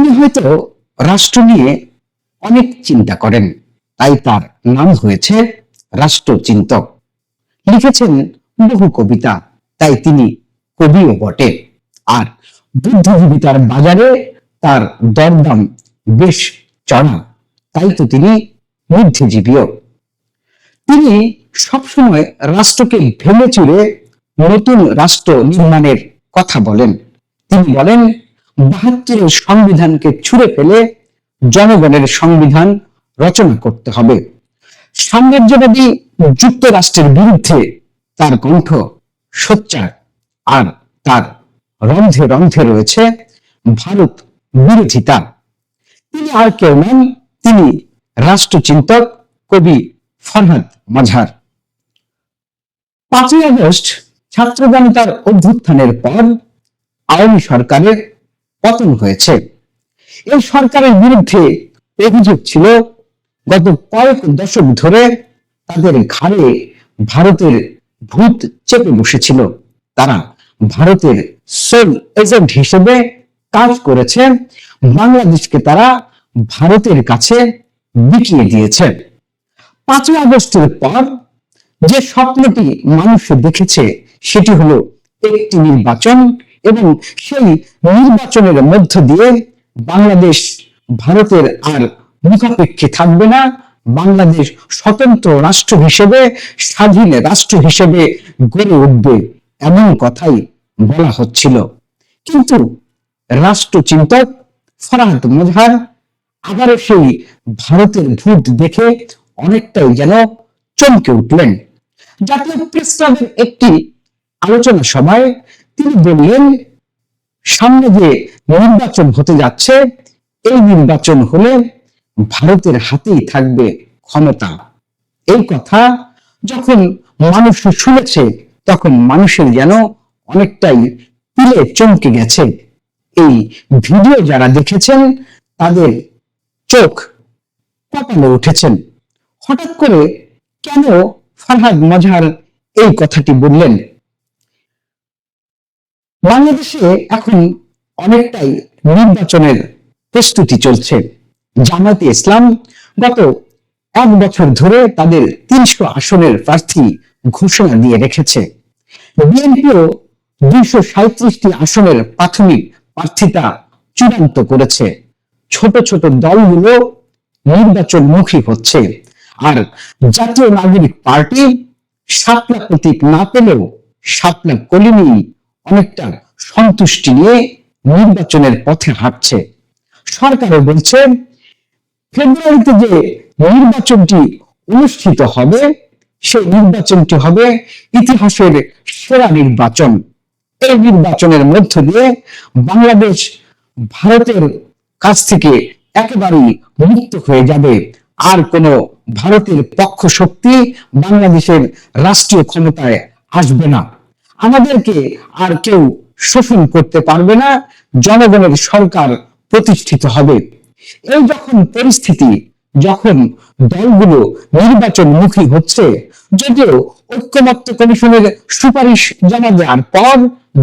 তিনি হয়তো রাষ্ট্র নিয়ে অনেক চিন্তা করেন। তাই তার নাম হয়েছে রাষ্ট্রচিন্তক। লিখেছেন বহু কবিতা, তাই তিনি কবিও বটে। আর বুদ্ধিজীবিতার বাজারে তার দরদাম বেশ চড়া, তাই তো তিনি বুদ্ধিজীবীও। তিনি সবসময় রাষ্ট্রকে ভেঙে চুরে নতুন রাষ্ট্র নির্মাণের কথা বলেন। তিনি বলেন বাহাত্তরের সংবিধানকে ছুঁড়ে ফেলে জনগণের সংবিধান রচনা করতে হবে। সাম্রাজ্যবাদী যুক্তরাষ্ট্রের বিরুদ্ধে তার কণ্ঠ সোচ্চার। আর তার রন্ধে রন্ধে রয়েছে ভারত বিরোধিতা। তিনি আর কেউ নন, তিনি রাষ্ট্রচিন্তক কবি ফরহাদ মাঝার। পাঁচই আগস্ট ছাত্র জনতার অভ্যুত্থানের পর আওয়ামী সরকারের পতন হয়েছে। এই সরকারের বিরুদ্ধে অভিযোগ ছিল, গত কয়েক দশক ধরে তাদের ঘাড়ে ভারতের ভূত চেপে বসেছিল। তারা ভারতের সোল এজেন্ট হিসেবে কাজ করেছে। বাংলাদেশকে তারা ভারতের কাছে বিকিয়ে দিয়েছে। পাঁচই আগস্টের পর যে স্বপ্নটি মানুষ দেখেছে, সেটি হলো একটি নির্বাচন। এবং সেই নির্বাচনের মধ্য দিয়ে বাংলাদেশ ভারতের আর মুখাপেক্ষী থাকবে না। বাংলাদেশ স্বতন্ত্র রাষ্ট্র হিসেবে, স্বাধীন রাষ্ট্র হিসেবে গড়ে উঠবে এমন কথাই বলা হচ্ছিল। কিন্তু রাষ্ট্রচিন্তক ফরাহাদ মজহার আবারও সেই ভারতের ভূত দেখে অনেকটাই যেন চমকে উঠলেন। জাতীয় প্রেস ক্লাবের একটি আলোচনা সভায় তিনি বললেন, সামনে যে নির্বাচন হতে যাচ্ছে, এই নির্বাচন হলে ভারতের হাতেই থাকবে ক্ষমতা। এই কথা যখন মানুষ শুনেছে, তখন মানুষের যেন অনেকটাই পিলে চমকে গেছে। এই ভিডিও যারা দেখেছেন, তাদের চোখ কপালে উঠেছেন হঠাৎ করে কেন ফারহাদ মজার এই কথাটি বললেন? বাংলাদেশে এখন অনেকটাই নির্বাচনের প্রস্তুতি চলছে। জামাতে ইসলাম গত এক বছর ধরে তাদের তিনশো আসনের প্রার্থী ঘোষণা দিয়ে রেখেছে। বিএনপিও দুইশো সাঁত্রিশটি আসনের প্রাথমিক প্রার্থিতা চূড়ান্ত করেছে। ছোট ছোট দলগুলো নির্বাচনমুখী হচ্ছে। আর জাতীয় নাগরিক পার্টি সাপলা প্রতীক না পেলেও সাপলা কলিনি অনেকটা সন্তুষ্টি নিয়ে নির্বাচনের পথে হাঁটছে। সরকারও বলছে, ফেব্রুয়ারিতে যে নির্বাচনটি অনুষ্ঠিত হবে, সেই নির্বাচনটি হবে ইতিহাসের সেরা নির্বাচন। এই নির্বাচনের মধ্য দিয়ে বাংলাদেশ ভারতের কাছ থেকে একেবারেই মুক্ত হয়ে যাবে। আর কোনো ভারতের পক্ষ শক্তি বাংলাদেশের রাষ্ট্রীয় ক্ষমতায় আসবে না। আমাদেরকে আর কেউ শোষণ করতে পারবে না, জনগণের সরকার প্রতিষ্ঠিত হবে। এই যখন পরিস্থিতি, যখন দলগুলো নির্বাচন মুখী হচ্ছে, যদিও ঐক্যমত্য কমিশনের সুপারিশ জমা দেওয়ার পর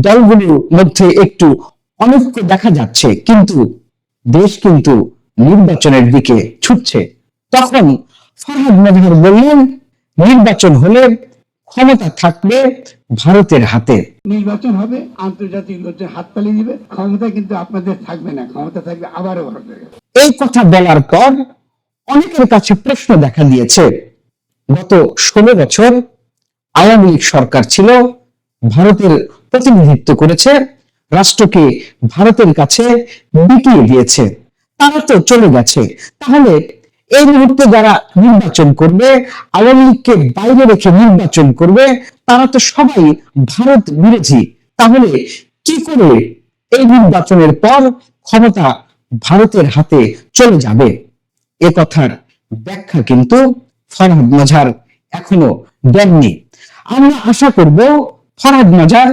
দলগুলোর মধ্যে একটু অনৈক্য দেখা যাচ্ছে, কিন্তু দেশ কিন্তু নির্বাচনের দিকে ছুটছে। তখন ফারহাদ মজহার বললেন, নির্বাচন হলে ক্ষমতা থাকবে ভারতের হাতে। নির্বাচন হবে আন্তর্জাতিক লোকজন হাততালি দিবে। ক্ষমতা কিন্তু আপনাদের থাকবে না ক্ষমতা থাকবে আবারও ভারতের এই কথা বলার পর অনেকের কাছে প্রশ্ন দেখা দিয়েছে গত ষোলো বছর আওয়ামী লীগ সরকার ছিল ভারতের প্রতিনিধিত্ব করেছে রাষ্ট্রকে ভারতের কাছে বিকিয়ে দিয়েছে তারা তো চলে গেছে। তাহলে এই মুহূর্তে যারা নির্বাচন করবে, আওয়ামী লীগকে বাইরে রেখে নির্বাচন করবে, তারা তো সবাই ভারত বিরোধী। তাহলে কি করে এই নির্বাচনের পর ক্ষমতা ভারতের হাতে চলে যাবে? এ কথার ব্যাখ্যা কিন্তু ফরহাদ মজার এখনও দেননি। আমরা আশা করব ফরহাদ মজার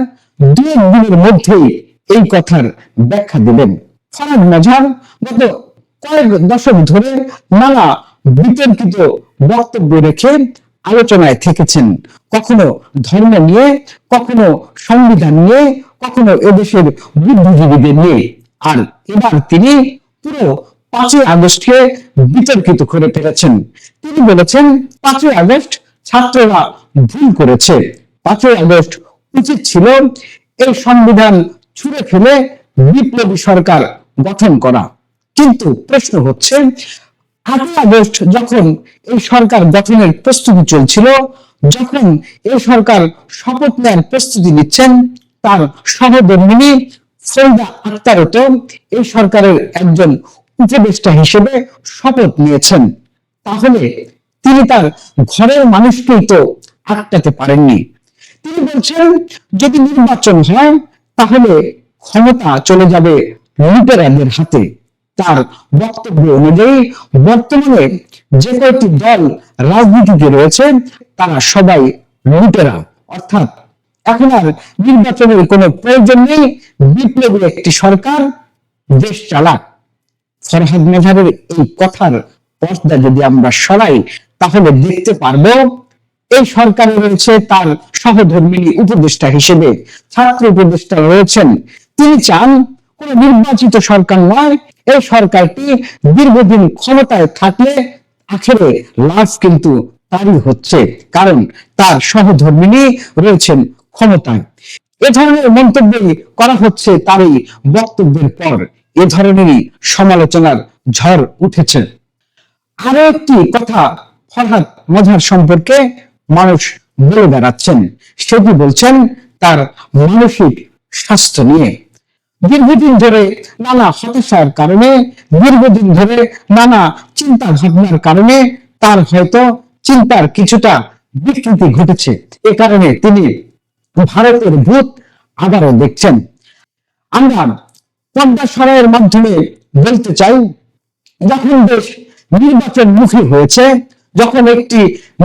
দু একদিনের মধ্যেই এই কথার ব্যাখ্যা দেবেন। ফরহাদ মজার গত কয়েক দশক ধরে নানা বিতর্কিত বক্তব্য রেখে আলোচনায় থেকেছেন। কখনো ধর্ম নিয়ে, কখনো সংবিধান নিয়ে, কখনো এদেশের বুদ্ধিজীবীদের নিয়ে। আর এবার তিনি পুরো পাঁচই আগস্টকে বিতর্কিত করে ফেলেছেন। তিনি বলেছেন, পাঁচই আগস্ট ছাত্ররা ভুল করেছে। পাঁচই আগস্ট উচিত ছিল এই সংবিধান ছুঁড়ে ফেলে বিপ্লবী সরকার গঠন করা। কিন্তু প্রশ্ন হচ্ছে আটই আগস্ট যখন এই সরকার গঠনের প্রস্তুতি চলছিল, যখন এই সরকার শপথ নেওয়ার প্রস্তুতি নিচ্ছেন, তার সহধর্মিনী ফরিদা আক্তারও তো এই সরকারের একজন উপদেষ্টা হিসেবে শপথ নিয়েছেন। তাহলে তিনি তার ঘরের মানুষকেই তো আটকাতে পারেননি। তিনি বলছেন, যদি নির্বাচন হয়, তাহলে ক্ষমতা চলে যাবে লুটেরাদের হাতে। তার বক্তব্য অনুযায়ী বর্তমানে যে কয়েকটি দল রাজনীতিতে রয়েছে, তারা সবাই লুটেরা। অর্থাৎ এখন আর নির্বাচনের কোনো প্রয়োজন নেই। বিপ্লবী একটি সরকার, দেশ চালাক। ফরহাদ মেধারের এই কথার পর্দা যদি আমরা সরাই, তাহলে দেখতে পারব এই সরকারে রয়েছে তার সহধর্মিনী উপদেষ্টা হিসেবে, ছাত্র উপদেষ্টা রয়েছেন। তিনি চান কোন নির্বাচিত সরকার নয় এই সরকারটি দীর্ঘদিন ক্ষমতায় থাকলে আখেরে লাভ কিন্তু তারই হচ্ছে, কারণ তার সহধর্মিনী রয়েছেন ক্ষমতায়। এ ধরনের মন্তব্যই করা হচ্ছে তারই বক্তব্যের পর এ ধরনেরই সমালোচনার ঝড় উঠেছে। আরও একটি কথা ফরহাদ মজার সম্পর্কে মানুষ বলে বেড়াচ্ছেন, সেটি বলছেন, তার মানসিক স্বাস্থ্য নিয়ে। দীর্ঘদিন ধরে নানা হতাশার কারণে, দীর্ঘদিন ধরে নানা চিন্তা ভাবনার কারণে তার হয়তো চিন্তার কিছুটা বিকৃতি ঘটেছে। এ কারণে তিনি ভারতের ভূত আবারও দেখছেন। আমরা পর্দা সরাইয়ের মাধ্যমে বলতে চাই, যখন দেশ নির্বাচন মুখী হয়েছে, যখন একটি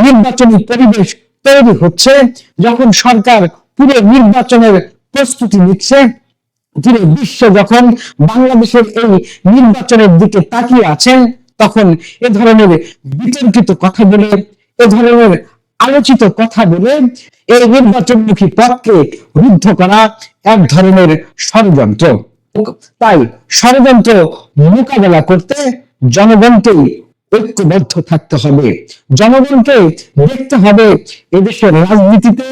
নির্বাচনী পরিবেশ তৈরি হচ্ছে, যখন সরকার পুরো নির্বাচনের প্রস্তুতি নিচ্ছে পুরো বিশ্ব যখন বাংলাদেশের এই নির্বাচনের দিকে তাকিয়ে আছেন, তখন এ ধরনের বিতর্কিত কথা বলে, এ ধরনের আলোচিত কথা বলে এই নির্বাচনমুখী পথকে রুদ্ধ করা এক ধরনের ষড়যন্ত্র। তাই ষড়যন্ত্র মোকাবেলা করতে জনগণকেই ঐক্যবদ্ধ থাকতে হবে। জনগণকে দেখতে হবে এদেশের রাজনীতিতে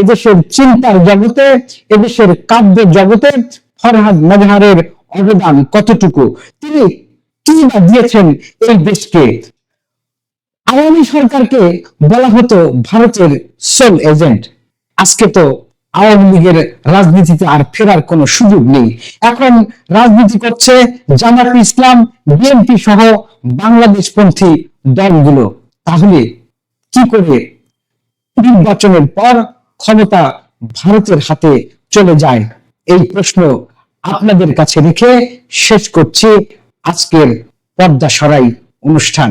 এদেশের চিন্তার জগতে, এদেশের কাব্য জগতে ফরহাদ মজহারের অবদান কতটুকু? তিনি কি বা দিয়েছেন এই দেশকে? আওয়ামী সরকারকে বলা হতো ভারতের সোল এজেন্ট আজকে তো আওয়ামী লীগের রাজনীতিতে আর ফেরার কোনো সুযোগ নেই। এখন রাজনীতি করছে জামাত ইসলাম, বিএনপি সহ বাংলাদেশপন্থী দলগুলো। তাহলে কি করে নির্বাচনের পর ক্ষমতা ভারতের হাতে চলে যায়? এই প্রশ্ন আপনাদের কাছে রেখে শেষ করছি আজকের পর্দা সরাই অনুষ্ঠান।